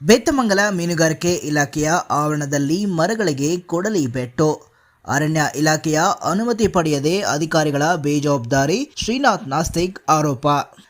ಬೇತಮಂಗಲ ಮೀನುಗಾರಿಕೆ ಇಲಾಖೆಯ ಆವರಣದಲ್ಲಿ ಮರಗಳಿಗೆ ಕೊಡಲಿ ಬೆಟ್ಟು ಅರಣ್ಯ ಇಲಾಖೆಯ ಅನುಮತಿ ಪಡೆಯದೆ ಅಧಿಕಾರಿಗಳ ಬೇಜವಾಬ್ದಾರಿ, ಶ್ರೀನಾಥ್ ನಾಸ್ತಿಕ್ ಆರೋಪ.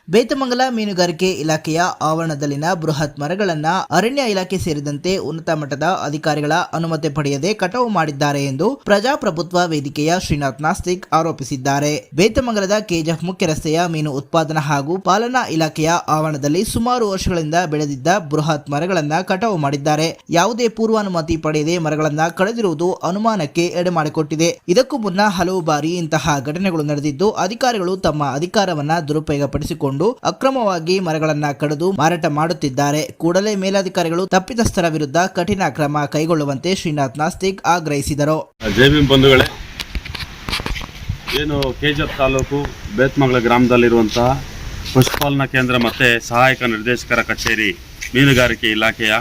ಬೇತಮಂಗಲ ಮೀನುಗಾರಿಕೆ ಇಲಾಖೆಯ ಆವರಣದಲ್ಲಿನ ಬೃಹತ್ ಮರಗಳನ್ನ ಅರಣ್ಯ ಇಲಾಖೆ ಸೇರಿದಂತೆ ಉನ್ನತ ಮಟ್ಟದ ಅಧಿಕಾರಿಗಳ ಅನುಮತಿ ಪಡೆಯದೆ ಕಟಾವು ಮಾಡಿದ್ದಾರೆ ಎಂದು ಪ್ರಜಾಪ್ರಭುತ್ವ ವೇದಿಕೆಯ ಶ್ರೀನಾಥ್ ನಾಸ್ತಿಕ್ ಆರೋಪಿಸಿದ್ದಾರೆ. ಬೇತಮಂಗಲದ ಕೆಜಿಎಫ್ ಮುಖ್ಯ ರಸ್ತೆಯ ಮೀನು ಉತ್ಪಾದನಾ ಹಾಗೂ ಪಾಲನಾ ಇಲಾಖೆಯ ಆವರಣದಲ್ಲಿ ಸುಮಾರು ವರ್ಷಗಳಿಂದ ಬೆಳೆದಿದ್ದ ಬೃಹತ್ ಮರಗಳನ್ನ ಕಟಾವು ಮಾಡಿದ್ದಾರೆ. ಯಾವುದೇ ಪೂರ್ವಾನುಮತಿ ಪಡೆಯದೆ ಮರಗಳನ್ನ ಕಳೆದಿರುವುದು ಅನುಮಾನಕ್ಕೆ ಎಡೆ ಮಾಡಿಕೊಟ್ಟಿದೆ. ಇದಕ್ಕೂ ಮುನ್ನ ಹಲವು ಬಾರಿ ಇಂತಹ ಘಟನೆಗಳು ನಡೆದಿದ್ದು, ಅಧಿಕಾರಿಗಳು ತಮ್ಮ ಅಧಿಕಾರವನ್ನ ದುರುಪಯೋಗಪಡಿಸಿಕೊಂಡು ಅಕ್ರಮವಾಗಿ ಮರಗಳನ್ನ ಕಡಿದು ಮಾರಾಟ ಮಾಡುತ್ತಿದ್ದಾರೆ. ಕೂಡಲೇ ಮೇಲಧಿಕಾರಿಗಳು ತಪ್ಪಿತಸ್ಥರ ವಿರುದ್ಧ ಕಠಿಣ ಕ್ರಮ ಕೈಗೊಳ್ಳುವಂತೆ ಶ್ರೀನಾಥ್ ನಾಸ್ತಿಕ್ ಆಗ್ರಹಿಸಿದರು. ಬಂಧುಗಳೇ, ಏನು ಕೆಜಿಎಫ್ ತಾಲೂಕು ಬೇತ್ಮಂಗಲ ಗ್ರಾಮದಲ್ಲಿರುವಂತಹ ಪಶುಪಾಲನಾ ಕೇಂದ್ರ ಮತ್ತು ಸಹಾಯಕ ನಿರ್ದೇಶಕರ ಕಚೇರಿ ಮೀನುಗಾರಿಕೆ ಇಲಾಖೆಯ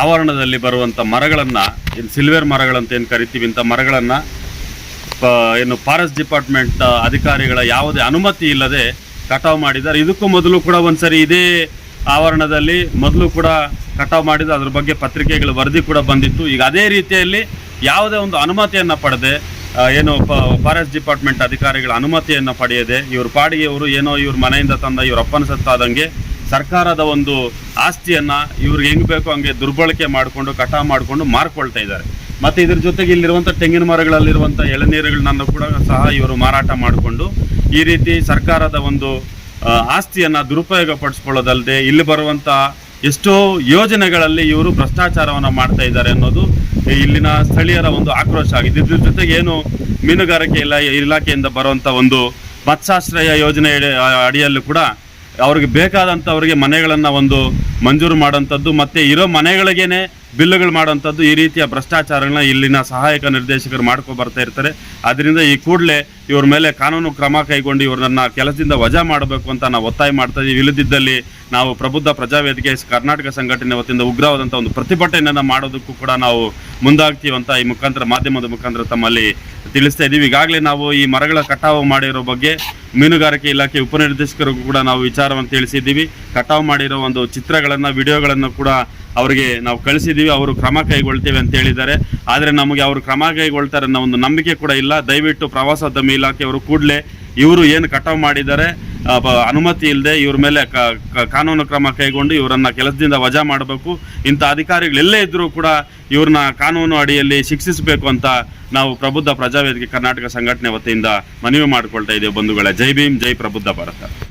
ಆವರಣದಲ್ಲಿ ಬರುವಂಥ ಮರಗಳನ್ನು, ಏನು ಸಿಲ್ವೇರ್ ಮರಗಳಂತ ಏನು ಕರಿತೀವಿ, ಇಂಥ ಮರಗಳನ್ನು ಏನು ಫಾರೆಸ್ಟ್ ಡಿಪಾರ್ಟ್ಮೆಂಟ್ ಅಧಿಕಾರಿಗಳ ಯಾವುದೇ ಅನುಮತಿ ಇಲ್ಲದೆ ಕಟಾವು ಮಾಡಿದ್ದಾರೆ. ಇದಕ್ಕೂ ಮೊದಲು ಕೂಡ ಒಂದ್ಸರಿ ಇದೇ ಆವರಣದಲ್ಲಿ ಮೊದಲು ಕೂಡ ಕಟಾವು ಮಾಡಿದ ಅದ್ರ ಬಗ್ಗೆ ಪತ್ರಿಕೆಗಳ ವರದಿ ಕೂಡ ಬಂದಿತ್ತು. ಈಗ ಅದೇ ರೀತಿಯಲ್ಲಿ ಯಾವುದೇ ಒಂದು ಅನುಮತಿಯನ್ನು ಪಡೆದೆ ಏನು ಫಾರೆಸ್ಟ್ ಡಿಪಾರ್ಟ್ಮೆಂಟ್ ಅಧಿಕಾರಿಗಳ ಅನುಮತಿಯನ್ನು ಪಡೆಯದೆ, ಇವ್ರ ಪಾಡಿಗೆ ಇವರು ಏನೋ ಇವ್ರ ಮನೆಯಿಂದ ತಂದ, ಇವ್ರ ಅಪ್ಪನ ಸತ್ತಾದಂಗೆ ಸರ್ಕಾರದ ಒಂದು ಆಸ್ತಿಯನ್ನು ಇವ್ರಿಗೆ ಹೆಂಗೆ ಬೇಕೋ ಹಂಗೆ ದುರ್ಬಳಕೆ ಮಾಡಿಕೊಂಡು, ಕಟಾವು ಮಾಡಿಕೊಂಡು ಮಾರ್ಕೊಳ್ತಾ ಇದ್ದಾರೆ. ಮತ್ತು ಇದ್ರ ಜೊತೆಗೆ ಇಲ್ಲಿರುವಂಥ ತೆಂಗಿನ ಮರಗಳಲ್ಲಿರುವಂಥ ಎಳನೀರುಗಳನ್ನ ಕೂಡ ಸಹ ಇವರು ಮಾರಾಟ ಮಾಡಿಕೊಂಡು, ಈ ರೀತಿ ಸರ್ಕಾರದ ಒಂದು ಆಸ್ತಿಯನ್ನು ದುರುಪಯೋಗ ಪಡಿಸ್ಕೊಳ್ಳೋದಲ್ಲದೆ ಇಲ್ಲಿ ಬರುವಂಥ ಎಷ್ಟೋ ಯೋಜನೆಗಳಲ್ಲಿ ಇವರು ಭ್ರಷ್ಟಾಚಾರವನ್ನು ಮಾಡ್ತಾ ಇದ್ದಾರೆ ಅನ್ನೋದು ಇಲ್ಲಿನ ಸ್ಥಳೀಯರ ಒಂದು ಆಕ್ರೋಶ ಆಗಿದೆ. ಇದ್ರ ಜೊತೆಗೆ ಏನು ಮೀನುಗಾರಿಕೆ ಇಲಾ ಇಲಾಖೆಯಿಂದ ಬರುವಂಥ ಒಂದು ಮತ್ಸಾಶ್ರಯ ಯೋಜನೆ ಅಡಿಯಲ್ಲೂ ಕೂಡ ಅವ್ರಿಗೆ ಬೇಕಾದಂಥವ್ರಿಗೆ ಮನೆಗಳನ್ನು ಒಂದು ಮಂಜೂರು ಮಾಡೋಂಥದ್ದು ಮತ್ತು ಇರೋ ಮನೆಗಳಿಗೇನೆ ಬಿಲ್ಲುಗಳು ಮಾಡೋಂಥದ್ದು ಈ ರೀತಿಯ ಭ್ರಷ್ಟಾಚಾರಗಳನ್ನ ಇಲ್ಲಿನ ಸಹಾಯಕ ನಿರ್ದೇಶಕರು ಮಾಡ್ಕೊ ಬರ್ತಾ ಇರ್ತಾರೆ. ಅದರಿಂದ ಈ ಕೂಡಲೇ ಇವ್ರ ಮೇಲೆ ಕಾನೂನು ಕ್ರಮ ಕೈಗೊಂಡು ಇವ್ರನ್ನ ಕೆಲಸದಿಂದ ವಜಾ ಮಾಡಬೇಕು ಅಂತ ನಾವು ಒತ್ತಾಯ ಮಾಡ್ತಾ ಇದ್ದೀವಿ ಇಲ್ಲದಿದ್ದಲ್ಲಿ ನಾವು ಪ್ರಬುದ್ಧ ಪ್ರಜಾವೇದಿಕೆ ಕರ್ನಾಟಕ ಸಂಘಟನೆ ವತಿಯಿಂದ ಉಗ್ರವಾದಂಥ ಒಂದು ಪ್ರತಿಭಟನೆಯನ್ನು ಮಾಡೋದಕ್ಕೂ ಕೂಡ ನಾವು ಮುಂದಾಗ್ತೀವಂತ ಈ ಮುಖಾಂತರ, ಮಾಧ್ಯಮದ ಮುಖಾಂತರ ತಮ್ಮಲ್ಲಿ ತಿಳಿಸ್ತಾ ಇದ್ದೀವಿ. ಈಗಾಗಲೇ ನಾವು ಈ ಮರಗಳ ಕಟಾವು ಮಾಡಿರೋ ಬಗ್ಗೆ ಮೀನುಗಾರಿಕೆ ಇಲಾಖೆ ಉಪನಿರ್ದೇಶಕರಿಗೂ ಕೂಡ ನಾವು ವಿಚಾರವನ್ನು ತಿಳಿಸಿದ್ದೀವಿ. ಕಟಾವು ಮಾಡಿರೋ ಒಂದು ಚಿತ್ರಗಳನ್ನು, ವಿಡಿಯೋಗಳನ್ನು ಕೂಡ ಅವರಿಗೆ ನಾವು ಕಳಿಸಿದ್ದೀವಿ. ಅವರು ಕ್ರಮ ಕೈಗೊಳ್ತೇವೆ ಅಂತ ಹೇಳಿದ್ದಾರೆ. ಆದರೆ ನಮಗೆ ಅವರು ಕ್ರಮ ಕೈಗೊಳ್ತಾರೆ ಅನ್ನೋ ಒಂದು ನಂಬಿಕೆ ಕೂಡ ಇಲ್ಲ. ದಯವಿಟ್ಟು ಪ್ರವಾಸೋದ್ಯಮ ಇಲಾಖೆಯವರು ಕೂಡಲೇ ಇವರು ಏನು ಕಟಾವು ಮಾಡಿದ್ದಾರೆ ಅನುಮತಿ ಇಲ್ಲದೆ ಇವ್ರ ಮೇಲೆ ಕಾನೂನು ಕ್ರಮ ಕೈಗೊಂಡು ಇವರನ್ನ ಕೆಲಸದಿಂದ ವಜಾ ಮಾಡಬೇಕು. ಇಂಥ ಅಧಿಕಾರಿಗಳು ಎಲ್ಲೇ ಇದ್ದರೂ ಕೂಡ ಇವ್ರನ್ನ ಕಾನೂನು ಅಡಿಯಲ್ಲಿ ಶಿಕ್ಷಿಸಬೇಕು ಅಂತ ನಾವು ಪ್ರಬುದ್ಧ ಪ್ರಜಾವೇದಿಕೆ ಕರ್ನಾಟಕ ಸಂಘಟನೆ ವತಿಯಿಂದ ಮನವಿ ಮಾಡಿಕೊಳ್ತಾ ಇದ್ದೇವೆ ಬಂಧುಗಳೇ. ಜೈ ಭೀಮ್, ಜೈ ಪ್ರಬುದ್ಧ ಭಾರತ.